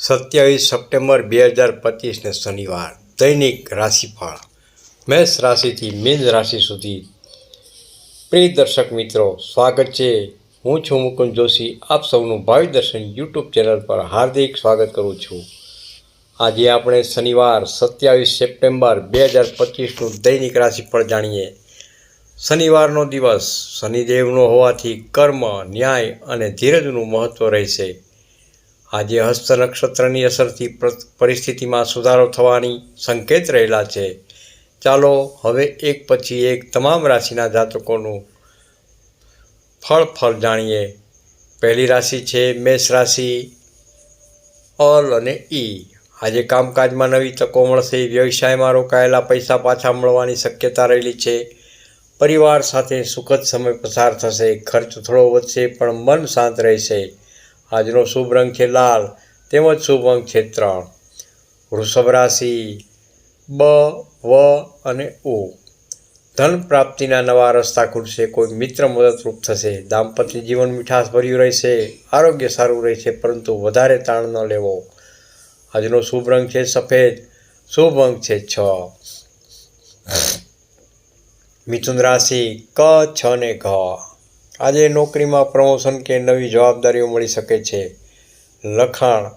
સત્યાવીસ સપ્ટેમ્બર બે હજાર પચીસને શનિવાર, દૈનિક રાશિફળ. મેષ રાશિથી મીન રાશિ સુધી. પ્રિય દર્શક મિત્રો, સ્વાગત છે. હું છું મુકુંદ જોશી. આપ સૌનું ભાવિ દર્શન યુટ્યુબ ચેનલ પર હાર્દિક સ્વાગત કરું છું. આજે આપણે શનિવાર, સત્યાવીસ સપ્ટેમ્બર બે હજાર પચીસનું દૈનિક રાશિફળ જાણીએ. શનિવારનો દિવસ શનિદેવનો હોવાથી કર્મ, ન્યાય અને ધીરજનું મહત્ત્વ રહેશે. આજે હસ્ત નક્ષત્રની અસરથી પરિસ્થિતિમાં સુધારો થવાની સંકેત રહેલા છે. ચાલો હવે એક પછી એક તમામ રાશિના જાતકોનું ફળ ફળ જાણીએ. પહેલી રાશિ છે મેષ રાશિ, અલ અને ઈ. આજે કામકાજમાં નવી તકો મળશે, વ્યવસાયમાં રોકાયેલા પૈસા પાછા મળવાની શક્યતા રહેલી છે. પરિવાર સાથે સુખદ સમય પસાર થશે, ખર્ચ થોડો વધશે, પણ મન શાંત રહેશે. આજનો શુભ રંગ છે લાલ, તેમજ શુભ અંક છે ત્રણ. વૃષભ રાશિ બ, વ અને ઓ. ધન પ્રાપ્તિના નવા રસ્તા ખુલશે, કોઈ મિત્ર મદદરૂપ થશે, દાંપત્ય જીવન મીઠાશ ભર્યું રહેશે, આરોગ્ય સારું રહેશે, પરંતુ વધારે તાણ ન લેવો. આજનો શુભ રંગ છે સફેદ, શુભ અંક છે છ. મિથુન રાશિ, ક, છ ને ઘ. આજે નોકરીમાં પ્રમોશન કે નવી જવાબદારીઓ મળી શકે છે. લખાણ,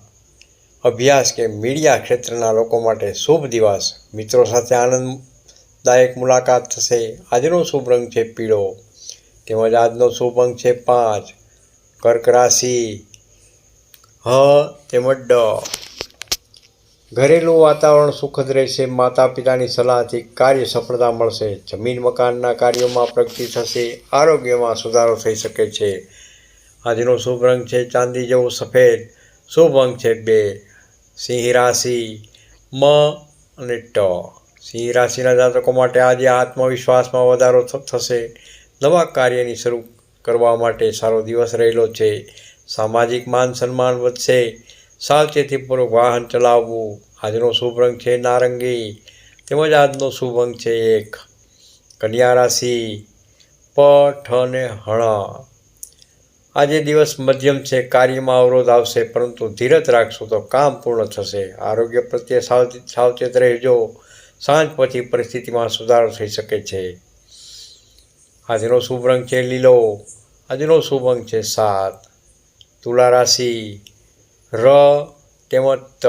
અભ્યાસ કે મીડિયા ક્ષેત્રના લોકો માટે શુભ દિવસ. મિત્રો સાથે આનંદદાયક મુલાકાત થશે. આજનો શુભ રંગ છે પીળો. તેમજ આજનો શુભ અંક છે પાંચ. કર્ક રાશિ. હ તેમજ ડ. ઘરેલું વાતાવરણ સુખદ રહેશે માતા પિતાની સલાહથી કાર્ય સફળતા મળશે, જમીન મકાનના કાર્યોમાં પ્રગતિ થશે, આરોગ્યમાં સુધારો થઈ શકે છે. આજનો શુભ રંગ છે ચાંદી જેવો સફેદ, શુભ અંક છે બે. સિંહ રાશિ મ અને ટ. સિંહ રાશિના જાતકો માટે આજે આત્મવિશ્વાસમાં વધારો થશે. નવા કાર્યની શરૂ કરવા માટે સારો દિવસ રહેલો છે. સામાજિક માન સન્માન વધશે. સાવચેતીપૂર્વક વાહન ચલાવવું. આજનો શુભ રંગ છે નારંગી. તેમજ આજનો શુભ અંક છે એક, કન્યા રાશિ, પઠ અને હણ આજે દિવસ મધ્યમ છે, કાર્યમાં અવરોધ આવશે, પરંતુ ધીરજ રાખશો તો કામ પૂર્ણ થશે. આરોગ્ય પ્રત્યે સાવચેત સાવચેત રહેજો. સાંજ પછી પરિસ્થિતિમાં સુધારો થઈ શકે છે. આજનો શુભ રંગ છે લીલો. આજનો શુભ અંક છે સાત, તુલા રાશિ. ર તેમજ ત.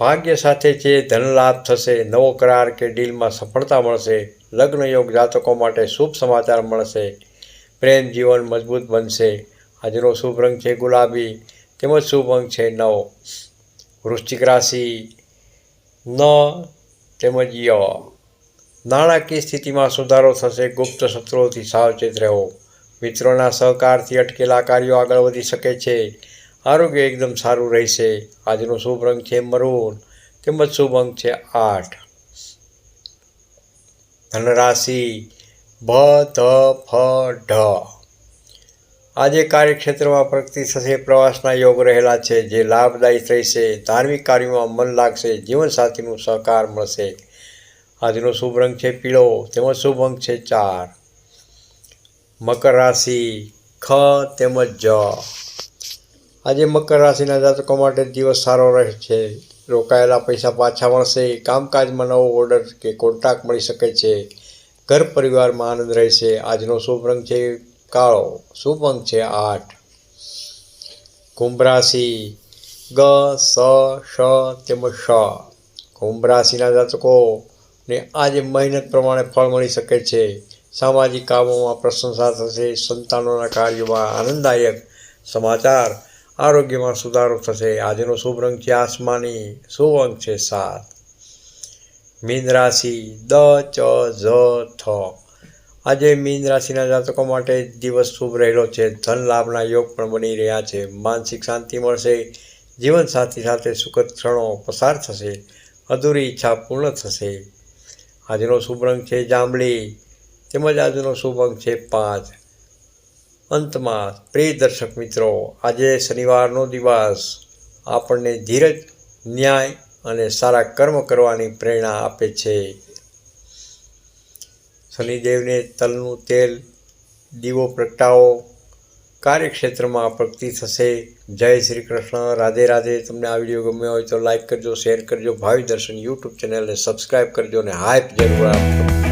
ભાગ્ય સાથે જે ધનલાભ થશે, નવો કરાર કે ડીલમાં સફળતા મળશે, લગ્ન યોગ જાતકો માટે શુભ સમાચાર મળશે, પ્રેમ જીવન મજબૂત બનશે. આજનો શુભ રંગ છે ગુલાબી, તેમજ શુભ અંક છે નવ. વૃશ્ચિક રાશિ ન તેમજ ય. નાણાકીય સ્થિતિમાં સુધારો થશે, ગુપ્ત શત્રુઓથી સાવચેત રહો. મિત્રોના સહકારથી અટકેલા કાર્યો આગળ વધી શકે છે. આરોગ્ય એકદમ સારું રહેશે. આજનો શુભ રંગ છે મરૂન. તેમજ શુભ અંક છે આઠ. ધનરાશિ ભ ધ ફ, ઢ. આજે કાર્યક્ષેત્રમાં પ્રગતિ થશે. પ્રવાસના યોગ રહેલા છે. જે લાભદાયી રહેશે ધાર્મિક કાર્યોમાં મન લાગશે. જીવનસાથીનું સહકાર મળશે. આજનો શુભ રંગ છે પીળો. તેમજ શુભ અંક છે ચાર. મકર રાશિ ખ તેમજ જ. આજે મકર રાશિના જાતકો માટે દિવસ સારો રહે છે રોકાયેલા પૈસા પાછા મળશે, કામકાજમાં નવો ઓર્ડર કે કોન્ટ્રાક્ટ મળી શકે છે. ઘર પરિવારમાં આનંદ રહેશે. આજનો શુભ રંગ છે કાળો. શુભ અંક છે આઠ. કુંભ રાશિ ગ, સ શ તેમજ શ કુંભ રાશિના જાતકોને આજે મહેનત પ્રમાણે ફળ મળી શકે છે. સામાજિક કામોમાં પ્રશંસા થશે. સંતાનોના કાર્યોમાં આનંદદાયક સમાચાર આરોગ્યમાં સુધારો થશે. આજનો શુભ રંગ છે આસમાની, શુભ અંક છે સાત. મીન રાશિ દ, ચ, ઝ થ આજે મીન રાશિના જાતકો માટે દિવસ શુભ રહેલો છે. ધન લાભના યોગ પણ બની રહ્યા છે. માનસિક શાંતિ મળશે. જીવનસાથી સાથે સુખદ ક્ષણો પસાર થશે. અધૂરી ઈચ્છા પૂર્ણ થશે. આજનો શુભ રંગ છે જાંબલી. તેમજ આજનો શુભ અંક છે પાંચ. અંતમાં, પ્રિય દર્શક મિત્રો, આજે શનિવારનો દિવસ. આપણને ધીરજ, ન્યાય અને સારા કર્મ કરવાની પ્રેરણા આપે છે. શનિદેવને તલનું તેલ, દીવો પ્રગટાવો. કાર્યક્ષેત્રમાં પ્રગતિ થશે. જય શ્રી કૃષ્ણ. રાધે રાધે. તમને આ વીડિયો ગમ્યો હોય તો લાઈક કરજો, શેર કરજો. ભાવિ દર્શન યુટ્યુબ ચેનલને સબસ્ક્રાઈબ કરજો અને હાઈપ જરૂર આપજો.